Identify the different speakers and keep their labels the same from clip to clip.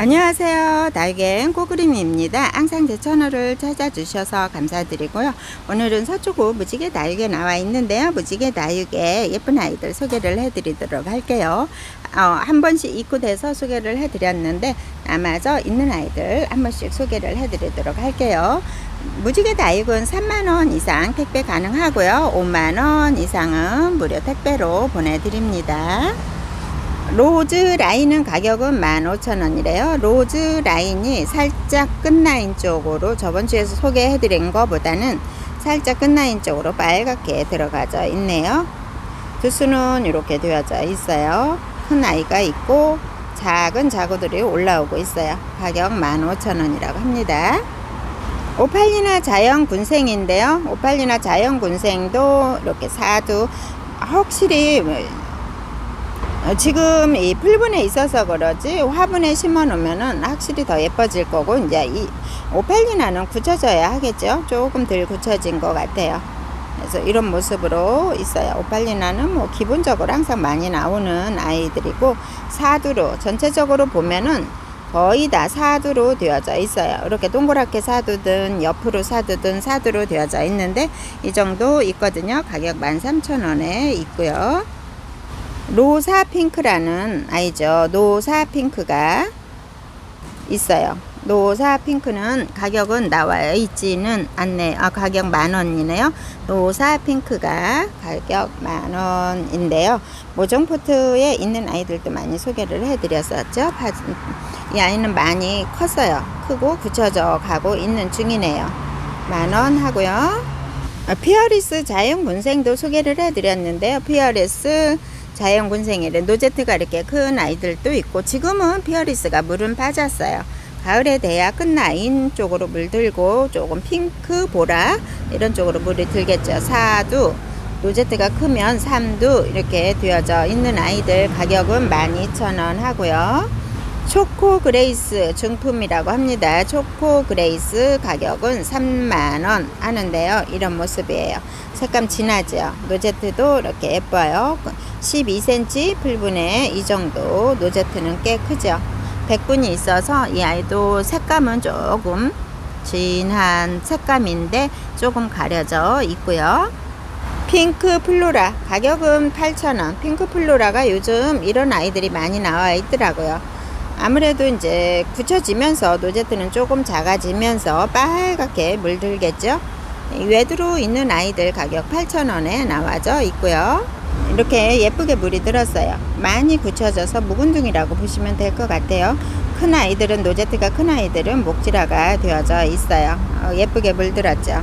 Speaker 1: 안녕하세요. 날갱 꼬그림입니다. 항상 제 채널을 찾아주셔서 감사드리고요. 오늘은 서초구 무지개 나육에 나와 있는데요. 무지개 나육에 예쁜 아이들 소개를 해드리도록 할게요. 어, 한 번씩 입고돼서 소개를 해드렸는데 남아져 있는 아이들 한 번씩 소개를 해드리도록 할게요. 무지개 나육은 3만원 이상 택배 가능하고요. 5만원 이상은 무료 택배로 보내드립니다. 로즈 라인은 가격은 15,000원이래요. 로즈 라인이 살짝 끝라인 쪽으로 저번 주에 소개해드린 것보다는 살짝 끝라인 쪽으로 빨갛게 들어가져 있네요. 두수는 이렇게 되어져 있어요. 큰 아이가 있고 작은 자구들이 올라오고 있어요. 가격 15,000원이라고 합니다. 오팔리나 자연 군생인데요. 오팔리나 자연 군생도 이렇게 사두 확실히 어, 지금 이 풀분에 있어서 그러지 화분에 심어 놓으면은 확실히 더 예뻐질 거고 이제 이 오팔리나는 굳혀져야 하겠죠? 조금 덜 굳혀진 것 같아요. 그래서 이런 모습으로 있어요. 오팔리나는 뭐 기본적으로 항상 많이 나오는 아이들이고 사두로 전체적으로 보면은 거의 다 사두로 되어져 있어요. 이렇게 동그랗게 사두든 옆으로 사두든 사두로 되어져 있는데 이 정도 있거든요. 가격 13,000원에 있고요 로사 핑크라는 아이죠. 노사 핑크가 있어요. 노사 핑크는 가격은 나와 있지는 않네. 아, 가격 만 원이네요. 노사 핑크가 가격 만 원인데요. 모종포트에 있는 아이들도 많이 소개를 해드렸었죠. 이 아이는 많이 컸어요. 크고 굳혀져 가고 있는 중이네요. 만원 하고요. 아, 피어리스 자연 군생도 소개를 해드렸는데요. 피어리스 자연군생이래 노제트가 이렇게 큰 아이들도 있고 지금은 피어리스가 물은 빠졌어요. 가을에 돼야 끝나인 쪽으로 물들고 조금 핑크 보라 이런 쪽으로 물이 들겠죠. 사두 노제트가 크면 삼두 이렇게 되어져 있는 아이들 가격은 12,000원 하고요. 초코 그레이스 중품이라고 합니다. 초코 그레이스 가격은 3만원 하는데요. 이런 모습이에요. 색감 진하죠. 노제트도 이렇게 예뻐요. 12cm 풀분에 이 정도 노제트는 꽤 크죠. 백분이 있어서 이 아이도 색감은 조금 진한 색감인데 조금 가려져 있고요. 핑크 플로라 가격은 8,000원. 핑크 플로라가 요즘 이런 아이들이 많이 나와 있더라고요. 아무래도 이제 굳혀지면서 노제트는 조금 작아지면서 빨갛게 물들겠죠. 외두로 있는 아이들 가격 8,000원에 나와져 있고요. 이렇게 예쁘게 물이 들었어요. 많이 굳혀져서 묵은둥이라고 보시면 될 것 같아요. 큰 아이들은 노제트가 큰 아이들은 목질화가 되어져 있어요. 어, 예쁘게 물들었죠.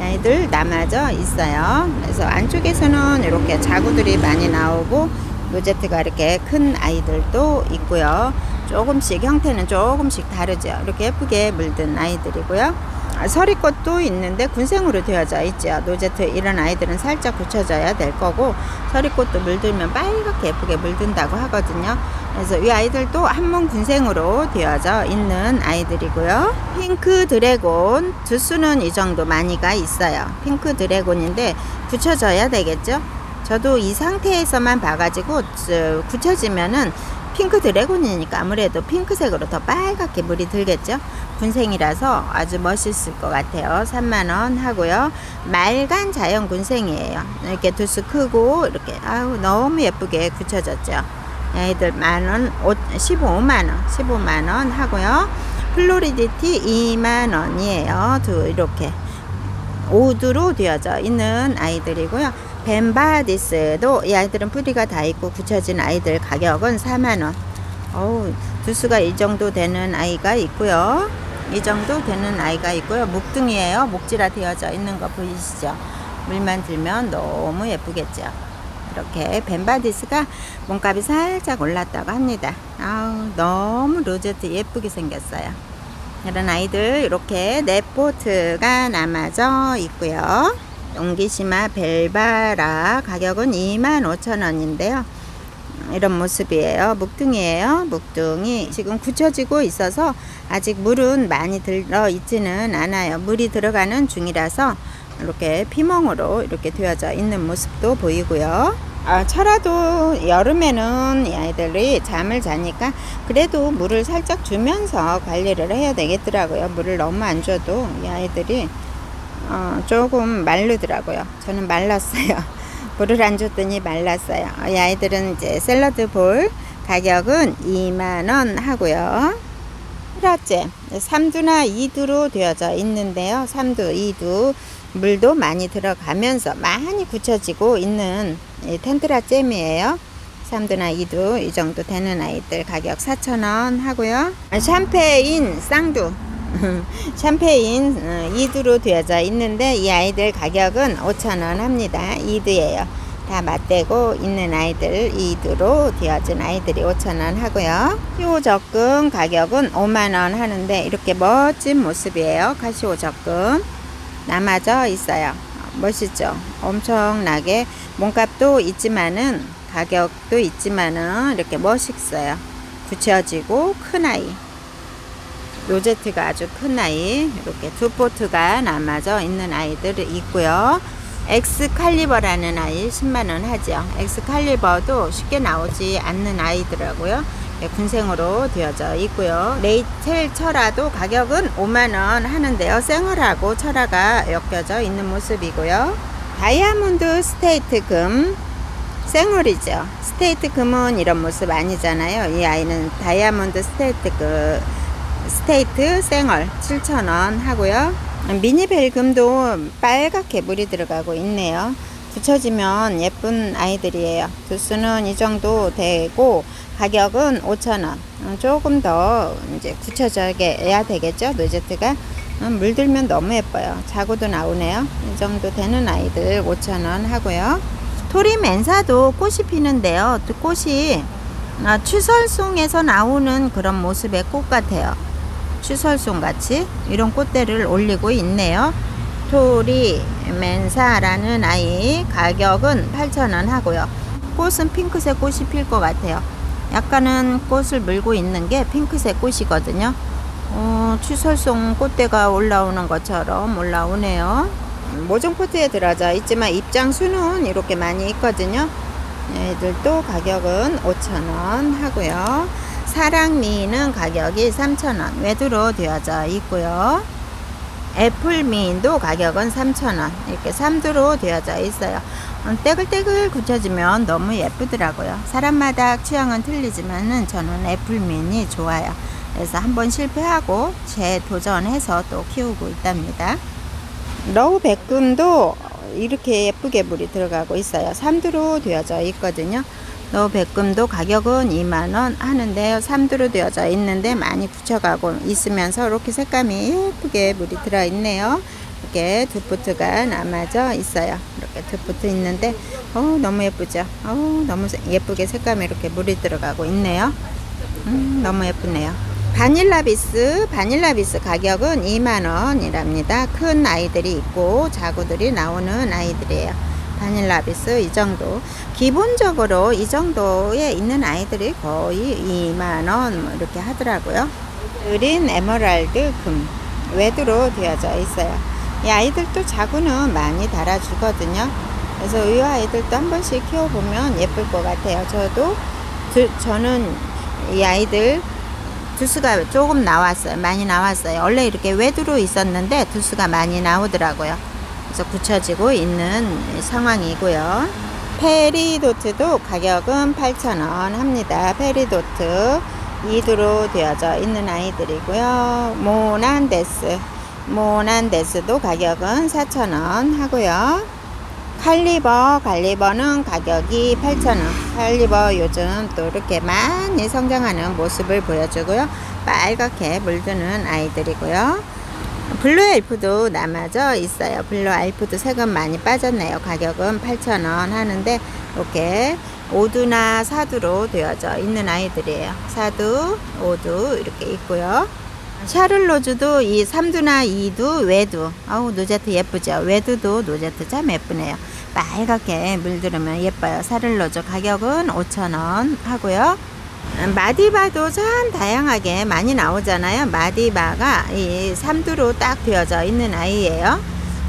Speaker 1: 아이들 남아져 있어요. 그래서 안쪽에서는 이렇게 자구들이 많이 나오고 노제트가 이렇게 큰 아이들도 있고요. 조금씩 형태는 조금씩 다르죠. 이렇게 예쁘게 물든 아이들이고요. 아, 서리꽃도 있는데 군생으로 되어져 있죠. 노제트 이런 아이들은 살짝 굳혀져야 될 거고 서리꽃도 물들면 빨갛게 예쁘게 물든다고 하거든요. 그래서 이 아이들도 한몸 군생으로 되어져 있는 아이들이고요. 핑크 드래곤 두수는 이 정도 많이가 있어요. 핑크 드래곤인데 굳혀져야 되겠죠. 저도 이 상태에서만 봐가지고 굳혀지면은 핑크 드래곤이니까 아무래도 핑크색으로 더 빨갛게 물이 들겠죠. 군생이라서 아주 멋있을 것 같아요. 3만원 하고요. 말간 자연 군생이에요. 이렇게 두수 크고 이렇게 아우 너무 예쁘게 굳혀졌죠. 애들 만원 15만원 15만원 하고요. 플로리디티 2만원이에요. 두 이렇게 오두로 되어져 있는 아이들이고요. 벤바디스도 이 아이들은 뿌리가 다 있고 굳혀진 아이들 가격은 4만원. 어우, 두수가 이 정도 되는 아이가 있고요. 이 정도 되는 아이가 있고요. 목등이에요. 목질화 되어져 있는 거 보이시죠? 물만 들면 너무 예쁘겠죠. 이렇게 벤바디스가 몸값이 살짝 올랐다고 합니다. 아우, 너무 로제트 예쁘게 생겼어요. 이런 아이들 이렇게 네 포트가 남아져 있고요. 옹기시마 벨바라 가격은 25,000원인데요. 이런 모습이에요. 묵둥이에요. 묵둥이 지금 굳혀지고 있어서 아직 물은 많이 들어 있지는 않아요. 물이 들어가는 중이라서 이렇게 피멍으로 이렇게 되어져 있는 모습도 보이고요. 아, 철화도 여름에는 이 아이들이 잠을 자니까 그래도 물을 살짝 주면서 관리를 해야 되겠더라고요. 물을 너무 안 줘도 이 아이들이 어, 조금 마르더라고요. 저는 말랐어요. 물을 안 줬더니 말랐어요. 이 아이들은 이제 샐러드 볼 가격은 2만원 하고요. 프라제 3두나 2두로 되어져 있는데요. 3두, 2두 물도 많이 들어가면서 많이 굳혀지고 있는 이 텐트라 잼이에요. 3두나 2두 이 정도 되는 아이들 가격 4,000원 하고요. 샴페인 쌍두 샴페인 2두로 되어져 있는데 이 아이들 가격은 5,000원 합니다. 2두예요. 다 맞대고 있는 아이들 2두로 되어진 아이들이 5,000원 하고요. 카시오 적금 가격은 5만원 하는데 이렇게 멋진 모습이에요. 카시오 적금 남아져 있어요. 멋있죠? 엄청나게 몸값도 있지만은 가격도 있지만은 이렇게 멋있어요. 굳혀지고 큰 아이. 로제트가 아주 큰 아이. 이렇게 두 포트가 남아져 있는 아이들이 있고요. 엑스칼리버라는 아이 10만원 하죠. 엑스칼리버도 쉽게 나오지 않는 아이더라고요. 예, 군생으로 되어져 있고요. 레이첼 철화도 가격은 5만원 하는데요. 생얼하고 철화가 엮여져 있는 모습이고요. 다이아몬드 스테이트 금 생얼이죠. 스테이트 금은 이런 모습 아니잖아요. 이 아이는 다이아몬드 스테이트 그 스테이트 생얼 7,000원 하고요. 미니벨 금도 빨갛게 물이 들어가고 있네요. 붙여지면 예쁜 아이들이에요. 두수는 이 정도 되고 가격은 5,000원. 조금 더 이제 굳혀져게 해야 되겠죠. 노제트가 음, 물들면 너무 예뻐요. 자고도 나오네요. 이 정도 되는 아이들 5,000원 하고요. 토리 맨사도 꽃이 피는데요. 또 꽃이 아, 추설송에서 나오는 그런 모습의 꽃 같아요. 추설송 같이 이런 꽃대를 올리고 있네요. 토리 맨사라는 아이 가격은 8,000원 하고요. 꽃은 핑크색 꽃이 필 것 같아요. 약간은 꽃을 물고 있는 게 핑크색 꽃이거든요. 어, 추설송 꽃대가 올라오는 것처럼 올라오네요. 모종 포트에 들어져 있지만 입장 수는 이렇게 많이 있거든요. 얘들도 가격은 5,000원 하고요. 사랑미인은 가격이 3,000원 외두로 되어져 있고요. 애플미인도 가격은 3,000원 이렇게 3두로 되어져 있어요. 음, 떼글떼글 굳혀지면 너무 예쁘더라고요. 사람마다 취향은 틀리지만은 저는 애플미인이 좋아요. 그래서 한번 실패하고 재도전해서 또 키우고 있답니다. 러우 백금도 이렇게 예쁘게 물이 들어가고 있어요. 3두로 되어져 있거든요. 러우 백금도 가격은 2만원 하는데요. 3두로 되어져 있는데 많이 굳혀가고 있으면서 이렇게 색감이 예쁘게 물이 들어있네요. 이렇게 두 포트가 남아져 있어요. 이렇게 두 포트 있는데 어 너무 예쁘죠? 어 너무 예쁘게 색감이 이렇게 물이 들어가고 있네요. 음, 너무 예쁘네요. 바닐라 비스, 바닐라 비스 가격은 2만원이랍니다. 큰 아이들이 있고 자구들이 나오는 아이들이에요. 바닐라 비스 이 정도. 기본적으로 이 정도에 있는 아이들이 거의 2만원 뭐 이렇게 하더라고요. 그린 에메랄드 금 외두로 되어져 있어요. 이 아이들도 자구는 많이 달아주거든요. 그래서 이 아이들도 한 번씩 키워보면 예쁠 것 같아요. 저도 두, 저는 이 아이들 두수가 조금 나왔어요. 많이 나왔어요. 원래 이렇게 외두로 있었는데 두수가 많이 나오더라고요. 그래서 굳혀지고 있는 상황이고요. 페리도트도 가격은 8,000원 합니다. 페리도트 2두로 되어져 있는 아이들이고요. 모난데스 모난데스도 가격은 4,000원 하고요. 칼리버, 칼리버는 가격이 8,000원. 칼리버 요즘 또 이렇게 많이 성장하는 모습을 보여주고요. 빨갛게 물드는 아이들이고요. 블루 엘프도 남아져 있어요. 블루 엘프도 색은 많이 빠졌네요. 가격은 8,000원 하는데 이렇게 5두나 4두로 되어져 있는 아이들이에요. 4두, 5두 이렇게 있고요. 샤를로즈도 이 3두나 2두, 외두. 아우, 노제트 예쁘죠? 외두도 노제트 참 예쁘네요. 빨갛게 물들으면 예뻐요. 샤를로즈 가격은 5,000원 하고요. 마디바도 참 다양하게 많이 나오잖아요. 마디바가 이 3두로 딱 되어져 있는 아이예요.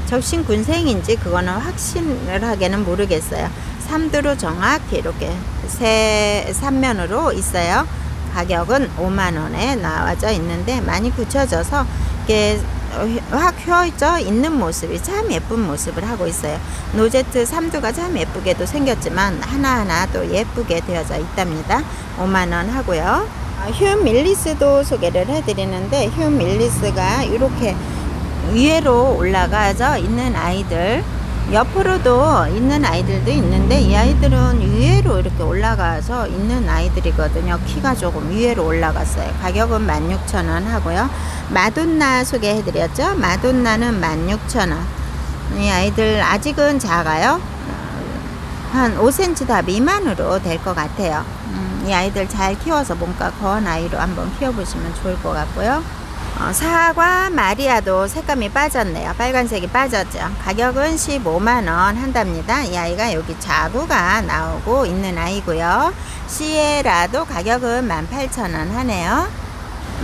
Speaker 1: 접신 군생인지 그거는 확실하게는 모르겠어요. 3두로 정확히 이렇게 세 삼면으로 있어요. 가격은 5만 원에 나와져 있는데 많이 굳혀져서 이게 확 휘어져 있는 모습이 참 예쁜 모습을 하고 있어요. 노제트 3두가 참 예쁘게도 생겼지만 하나하나 또 예쁘게 되어져 있답니다. 5만 원 하고요. 아, 휴 밀리스도 소개를 해드리는데 휴 밀리스가 이렇게 위로 올라가져 있는 아이들 옆으로도 있는 아이들도 있는데 이 아이들은 위로 이렇게 올라가서 있는 아이들이거든요. 키가 조금 위로 올라갔어요. 가격은 16,000원 하고요. 마돈나 소개해드렸죠. 마돈나는 16,000원. 이 아이들 아직은 작아요. 한 5cm 다 미만으로 될 것 같아요. 음, 이 아이들 잘 키워서 몸과 거한 아이로 한번 키워보시면 좋을 것 같고요. 어, 사과 마리아도 색감이 빠졌네요. 빨간색이 빠졌죠. 가격은 15만원 한답니다. 이 아이가 여기 자구가 나오고 있는 아이고요. 시에라도 가격은 18,000원 하네요.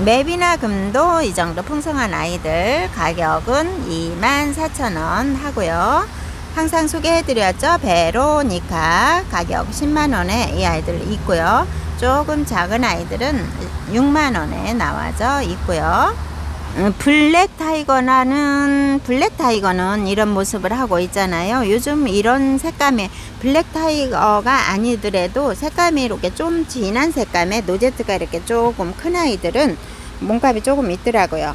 Speaker 1: 맵이나 금도 이 정도 풍성한 아이들 가격은 24,000원 하고요. 항상 소개해드렸죠. 베로니카 가격 10만원에 이 아이들 있고요. 조금 작은 아이들은 6만원에 나와져 있고요. 음, 블랙 타이거나는 블랙 타이거는 이런 모습을 하고 있잖아요. 요즘 이런 색감의 블랙 타이거가 아니더라도 색감이 이렇게 좀 진한 색감의 노제트가 이렇게 조금 큰 아이들은 몸값이 조금 있더라고요.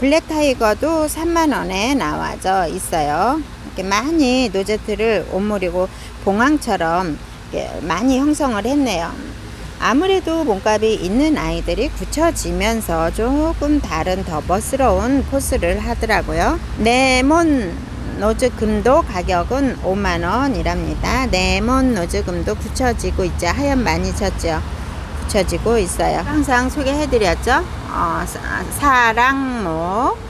Speaker 1: 블랙 타이거도 3만 원에 나와져 있어요. 이렇게 많이 노제트를 옷물이고 봉황처럼 많이 형성을 했네요. 아무래도 몸값이 있는 아이들이 굳혀지면서 조금 다른 더 멋스러운 포스를 하더라고요. 네몬 노즈금도 가격은 5만원이랍니다. 네몬 노즈금도 굳혀지고 있죠. 하얀 많이 졌죠. 굳혀지고 있어요. 항상 소개해드렸죠. 어, 사- 사랑목.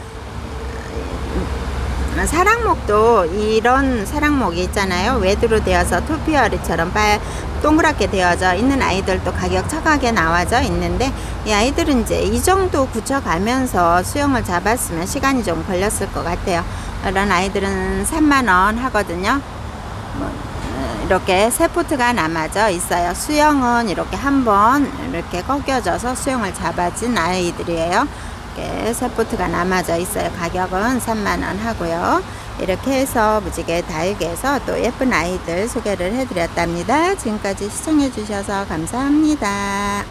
Speaker 1: 사랑목도 이런 사랑목이 있잖아요. 외두로 되어서 토피어리처럼 빨 동그랗게 되어져 있는 아이들도 가격 착하게 나와져 있는데 이 아이들은 이제 이 정도 굳혀가면서 수영을 잡았으면 시간이 좀 걸렸을 것 같아요. 이런 아이들은 3만 원 하거든요. 뭐, 이렇게 세 포트가 남아져 있어요. 수영은 이렇게 한번 이렇게 꺾여져서 수영을 잡아진 아이들이에요. 이렇게 세포트가 남아져 있어요. 가격은 3만원 하고요. 이렇게 해서 무지개 다육에서 또 예쁜 아이들 소개를 해드렸답니다. 지금까지 시청해주셔서 감사합니다.